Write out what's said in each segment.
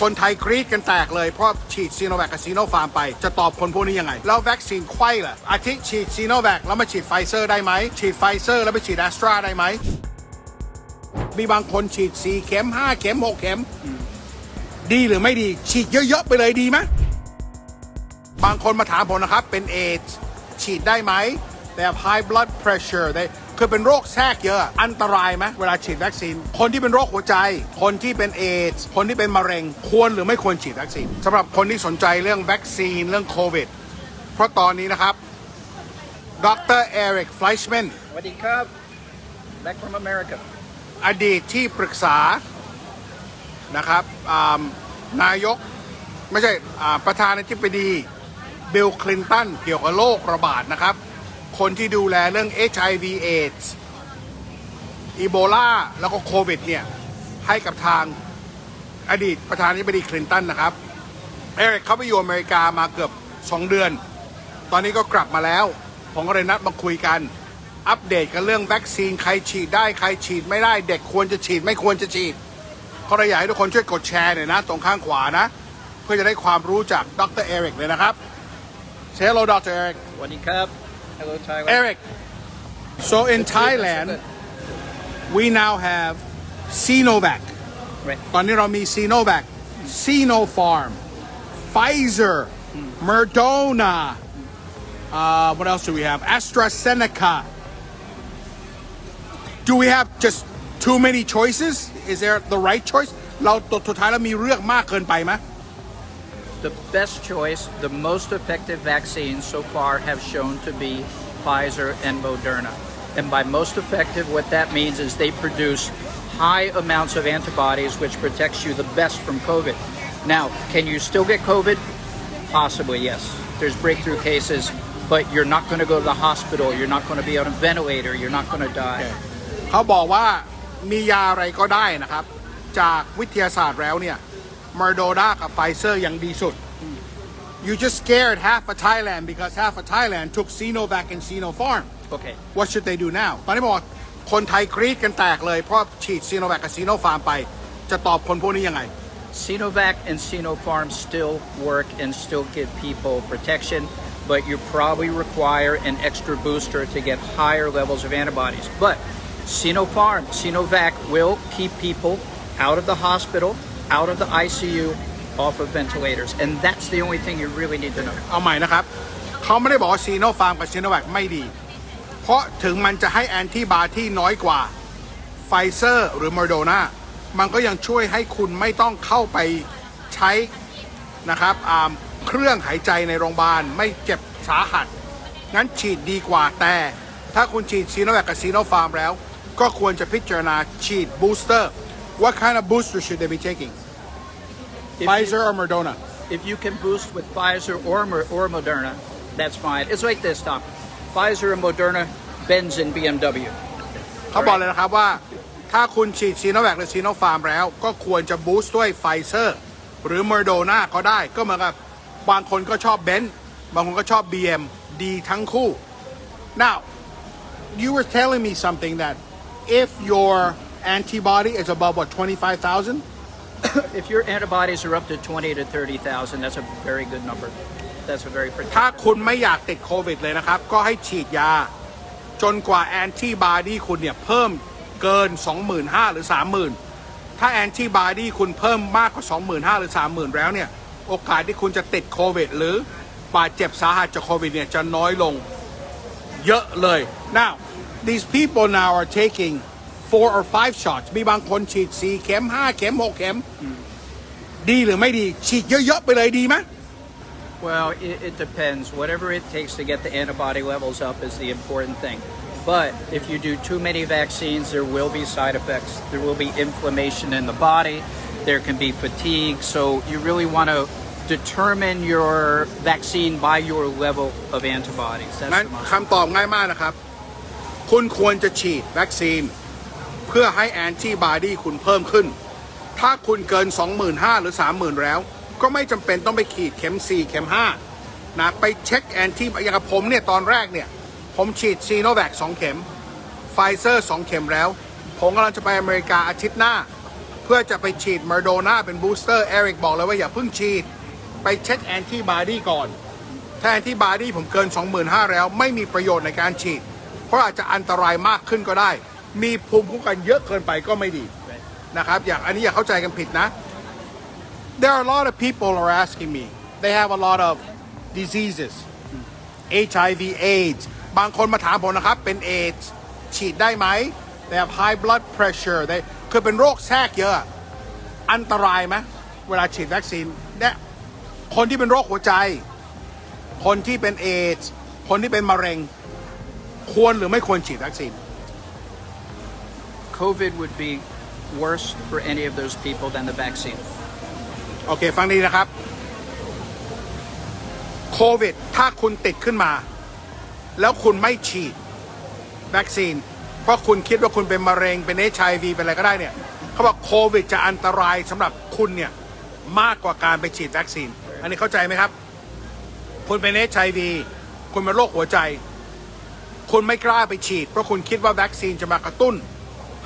คนไทยกรี๊ดกันแตกเลย เพราะฉีดซีโนแวคกับซีโนฟาร์มไป จะตอบคนพวกนี้ยังไง แล้ววัคซีนไข้ล่ะ อาทิฉีดซีโนแวคแล้วมาฉีดไฟเซอร์ได้ไหม ฉีดไฟเซอร์แล้วไปฉีดแอสตราได้ไหม มีบางคนฉีด 4 เข็ม 5 เข็ม 6 เข็ม ดีหรือไม่ดี ฉีดเยอะๆไปเลยดีไหมบางคนมาถามผมนะครับเป็นเอดส์ฉีดได้ไหมแต่ high blood pressure ได้ คือเป็นโรคแทรกเยอะอันตรายไหมเวลาฉีดวัคซีน คนที่เป็นโรคหัวใจ คนที่เป็นเอดส์คนที่เป็นมะเร็ง ควรหรือไม่ควรฉีดวัคซีนสำหรับคนที่สนใจเรื่องวัคซีนเรื่องโควิด เพราะตอนนี้นะครับดรเอริกไฟชแมนสวัสดีครับ back from America อดีตที่ปรึกษานะครับอ่านายกไม่ใช่อ่าประธานาธิบดีบิลคลินตันเกี่ยวกับโรคระบาดนะครับ คนที่ดูแลเรื่อง HIV AIDS อีโบลาแล้วก็โควิดเนี่ย ให้กับทางอดีตประธานาธิบดีคลินตันนะครับ เอริกเขาไปอยู่อเมริกามาเกือบ 2 เดือน ตอนนี้ก็กลับมาแล้ว ผมก็เลยนัดมาคุยกัน อัปเดตกันเรื่องวัคซีนใครฉีดได้ใครฉีดไม่ได้เด็กควรจะฉีดไม่ควรจะฉีดก็เลยอยากให้ทุกคนช่วยกดแชร์หน่อยนะ ตรงข้างขวานะ เพื่อจะได้ความรู้จากดรเอริกเลยนะครับ Say hello Dr. Eric สวัสดีครับ Hello Thailand Eric so in Thailand we now have Sinovac Right. ตอนนี้เรามี Sinovac Sinopharm Pfizer Moderna uh, what else do we have AstraZeneca do we have just too many choices is there the right choice เราตัวสุดท้ายเรามีเลือกมากเกินไปไหม The best choice, the most effective vaccines so far have shown to be Pfizer and Moderna. And by most effective, what that means is they produce high amounts of antibodies, which protects you the best from COVID. Now, can you still get COVID? Possibly, yes. There's breakthrough cases, but you're not going to go to the hospital. You're not going to be on a ventilator. You're not going to die. เขาบอกว่ามียาอะไรก็ได้นะครับ จากวิทยาศาสตร์แล้วเนี่ย มาโดนากับไฟเซอร์ยังดีสุด you just scared half of Thailand because half of Thailand took Sinovac and Sinopharm Okay. what should they do now ตอนนี้บอกว่าคนไทยกรี๊ดกันแตกเลย เพราะฉีด Sinovac กับ Sinopharm ไป จะตอบคนพวกนี้ยังไง Sinovac and Sinopharm still work and still give people protection, but you probably require an extra booster to get higher levels of antibodies. But Sinopharm, Sinovac will keep people out of the hospital, out of the ICU, off of ventilators. And that's the only thing you really need to know. เอาใหม่นะครับ เขาไม่ได้บอกว่าซีโนฟาร์มกับซีโนแวคไม่ดี เพราะถึงมันจะให้แอนติบาที่น้อยกว่าไฟเซอร์หรือม r โดนามันก็ยังช่วยให้คุณไม่ต้องเข้าไปใช้นะครับอ่าเครื่องหายใจในโรงพยาบาลไม่เจ็บสาหัส งั้นฉีดดีกว่าแต่ ถ้าคุณฉีดซีโนแวคกับซีโนฟาร์มแล้ว ก็ควรจะพิจารณาฉีดบูสเตอร์ What kind of booster should they be taking If you- Pfizer or Moderna If you can boost with Pfizer or, Mer- or Moderna, that's fine. It's like this, Tom. Pfizer and Moderna, Benz and BMW. เขาบอกเลยนะครับว่า ถ้าคุณฉีดซีโนแวคหรือซีโนฟาร์มแล้ว ก็ควรจะบูสต์ด้วยไฟเซอร์หรือเมอร์โดนาก็ได้ ก็เหมือนกับบางคนก็ชอบเบนซ์บางคนก็ชอบ BM ดีทั้งคู่ now you were telling me something that if your antibody is above what 25,000 If your antibodies are up to 20 to 30,000, that's a very good number. That's a very protective. ถ้าคุณไม่อยากติดโควิดเลยนะครับ ก็ให้ฉีดยา จนกว่าแอนติบอดีคุณเนี่ย เพิ่มเกิน 25,000 หรือ 30,000 ถ้าแอนติบอดีคุณเพิ่มมากกว่า 25,000 หรือ 30,000 แล้วเนี่ย โอกาสที่คุณจะติดโควิด หรือบาดเจ็บสาหัสจากโควิดเนี่ย จะน้อยลงเยอะเลย now these people now are taking four or five shots มีบางคนฉีด 4 เข็ม 5 เข็ม 6 เข็ม ดีหรือไม่ดี ฉีดเยอะๆไปเลยดีไหม Well, it, it depends. Whatever it takes to get the antibody levels up is the important thing. But if you do too many vaccines, there will be side effects. There will be inflammation in the body. There can be fatigue. So you really want to determine your vaccine by your level of antibodies. That's นั้น the most คำตอบง่ายมากนะครับ คุณควรจะฉีดวัคซีน เพื่อให้แอนติบอดีคุณเพิ่มขึ้น ถ้าคุณเกิน 25,000 หรือ 30,000 แล้ว ก็ไม่จำเป็นต้องไปขีดเข็ม 4 เข็ม 5 นะ ไปเช็คแอนติอย่างกับผมเนี่ย ตอนแรกเนี่ย ผมฉีดซีโนแวค2เข็มไฟเซอร์ 2 เข็มแล้ว ผมกำลังจะไปอเมริกาอาทิตย์หน้า เพื่อจะไปฉีดมาโดนาเป็นบูสเตอร์เอริกบอกเลยว่าอย่าเพิ่งฉีด ไปเช็คแอนติบอดีก่อนถ้าแอนติบอดีผมเกิน 25,000 แล้ว ไม่มีประโยชน์ในการฉีด เพราะอาจจะอันตรายมากขึ้นก็ได้ มีภูมิคุ้มกันเยอะเกินไปก็ไม่ดีนะครับ อย่างอันนี้อย่าเข้าใจกันผิดนะ There are a lot of people are asking me they have a lot of diseases HIV AIDS บางคนมาถามผมนะครับ เป็น AIDS ฉีดได้ไหม they have high blood pressure they คือเป็นโรคแทรกเยอะ อันตรายไหมเวลาฉีดวัคซีนเนี่ยคนที่เป็นโรคหัวใจ คนที่เป็นเอดส์คนที่เป็นมะเร็ง ควรหรือไม่ควรฉีดวัคซีน COVID would be worse for any of those people than the vaccine. โอเค ฟังดีนะครับ โควิด ถ้าคุณติดขึ้นมา แล้วคุณไม่ฉีดวัคซีน เพราะคุณคิดว่าคุณเป็นมะเร็ง เป็นเอชไอวีเป็นอะไรก็ได้เนี่ย เขาบอกโควิดจะอันตรายสำหรับคุณเนี่ย มากกว่าการไปฉีดวัคซีน อันนี้เข้าใจไหมครับ คุณเป็นเอชไอวีคุณเป็นโรคหัวใจ คุณไม่กล้าไปฉีด เพราะคุณคิดว่าวัคซีนจะมากระตุ้น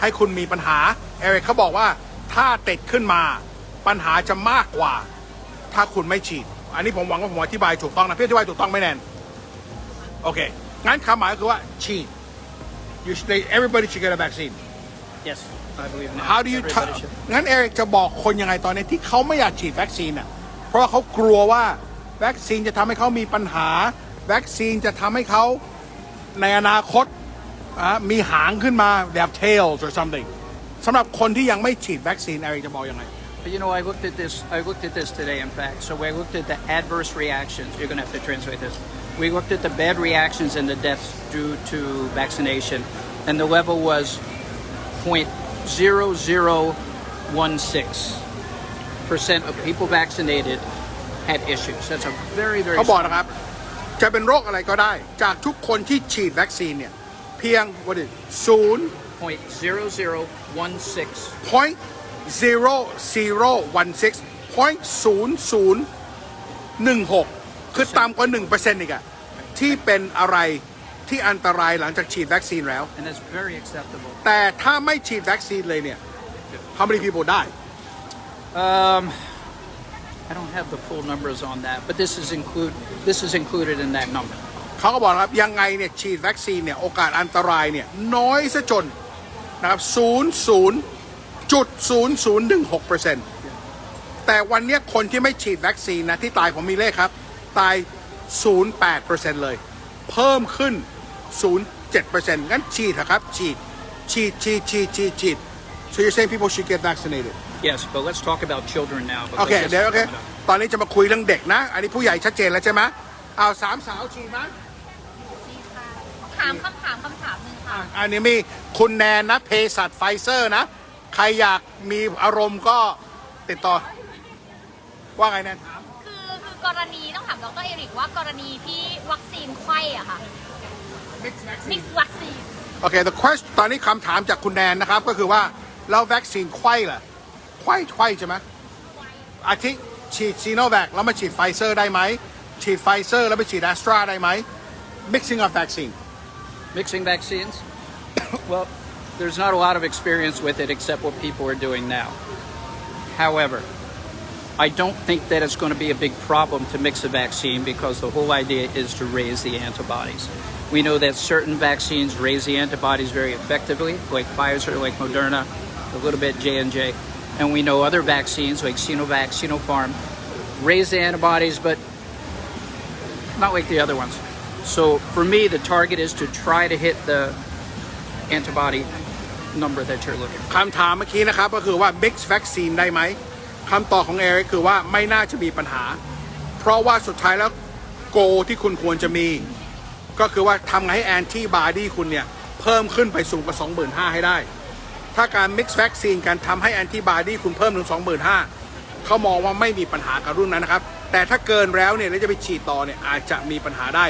ให้คุณมีปัญหาเอริกเขาบอกว่าถ้าติดขึ้นมาปัญหาจะมากกว่า ถ้าคุณไม่ฉีด อันนี้ผมหวังว่าผมอธิบายถูกต้องนะพี่อธิบายถูกต้องไหมแนนโอเค งั้นคำหมายก็คือว่าฉีด you should everybody should get a vaccine Yes, I believe now. how do you everybody t- should. งั้นเอริกจะบอกคนยังไงตอนนี้ที่เขาไม่อยากฉีดวัคซีนอะเพราะว่าเขากลัวว่าวัคซีนจะทำให้เขามีปัญหาวัคซีนจะทำให้เขาในอนาคตอะ มีหางขึ้นมาแบบ tails or something สำหรับคนที่ยังไม่ฉีดวัคซีนเอริกจะบอกยังไง But you know, I looked at this. I looked at this today, in fact. So we looked at the adverse reactions. You're going to have to translate this. We looked at the bad reactions and the deaths due to vaccination, and the level was 0.0016 percent of people vaccinated had issues. That's a very, very. เขาบอก small นะครับ จะเป็นโรคอะไรก็ได้ จากทุกคนที่ฉีดวัคซีนเนี่ย เพียงวันศูนย์ point zero zero one six. point zero zero one six point ศูนย์ศูนย์หนึ่งหกคือต่ำกว่าหนึ่งเปอร์เซ็นต์อีกอะที่เป็นอะไรที่อันตรายหลังจากฉีดวัคซีนแล้ว and that's very acceptable. แต่ถ้าไม่ฉีดวัคซีนเลยเนี่ย how many people die Um, I don't have the full numbers on that, but this is include this is included in that number. เขาก็บอกนะครับยังไงเนี่ยฉีดวัคซีนเนี่ยโอกาสอันตรายเนี่ยน้อยซะจนนะครับศูนย์ศูนย์จุดศูนย์ศูนย์หนึ่งหกเปอร์เซ็นต์แต่วันเนี้ยคนที่ไม่ฉีดวัคซีนนะที่ตายผมมีเลขครับ ตาย 0.8เปอร์เซ็นต์เลย เพิ่มขึ้น 0.7เปอร์เซ็นต์งั้นฉีดเถอะครับ ฉีด ฉีด ฉีด ฉีด ฉีด ฉีด so you're saying people should get vaccinated Yes, but let's talk about children now. โอ because เค this เดี๋ยว is โอเค coming up. ตอนนี้จะมาคุยเรื่องเด็กนะ อันนี้ผู้ใหญ่ชัดเจนแล้วใช่ไหมเอาสามสาวฉีดไหม ถามคำถามคำถามหนึ่งค่ะ อันนี้มีคุณแนนนะเภสัชไฟเซอร์นะ ใครอยากมีอารมณ์ก็ติดต่อ ว่าไงแนนคือคือกรณีต้องถามดรเอริกว่ากรณีที่วัคซีนไข้อะค่ะ มิกซ์วัคซีน โอเค the question ตอนนี้คำถามจากคุณแนนนะครับ ก็คือว่าแล้ววัคซีนไข้ล่ะไข้ไข้ใช่ไหมอาทิฉีดซีโนแวคแล้วมาฉีดไฟเซอร์ได้ไหม ฉีดไฟเซอร์แล้วไปฉีดแอสตราได้ไหม mixing of vaccine Mixing vaccines? well, there's not a lot of experience with it except what people are doing now. However, I don't think that it's going to be a big problem to mix a vaccine because the whole idea is to raise the antibodies. We know that certain vaccines raise the antibodies very effectively, like Pfizer, like Moderna, a little bit J&J. And we know other vaccines like Sinovac, Sinopharm raise the antibodies, but not like the other ones. So for me, the target is to try to hit the antibody number that you're looking. คำถามเมื่อกี้นะครับก็คือว่า mix vaccine ได้ไหมคำตอบของเอริกคือว่าไม่น่าจะมีปัญหา เพราะว่าสุดท้ายแล้วโกที่คุณควรจะมี ก็คือว่าทำไงให้แอนติบอดีคุณเนี่ย เพิ่มขึ้นไปสูงกว่า 25,000 ให้ได้ ถ้าการ mix vaccine การทำให้แอนติบอดีคุณเพิ่มถึง 25,000เขามองว่าไม่มีปัญหากับรุ่นนั้นนะครับ แต่ถ้าเกินแล้วเนี่ยแล้วจะไปฉีดต่อเนี่ยอาจจะมีปัญหาได้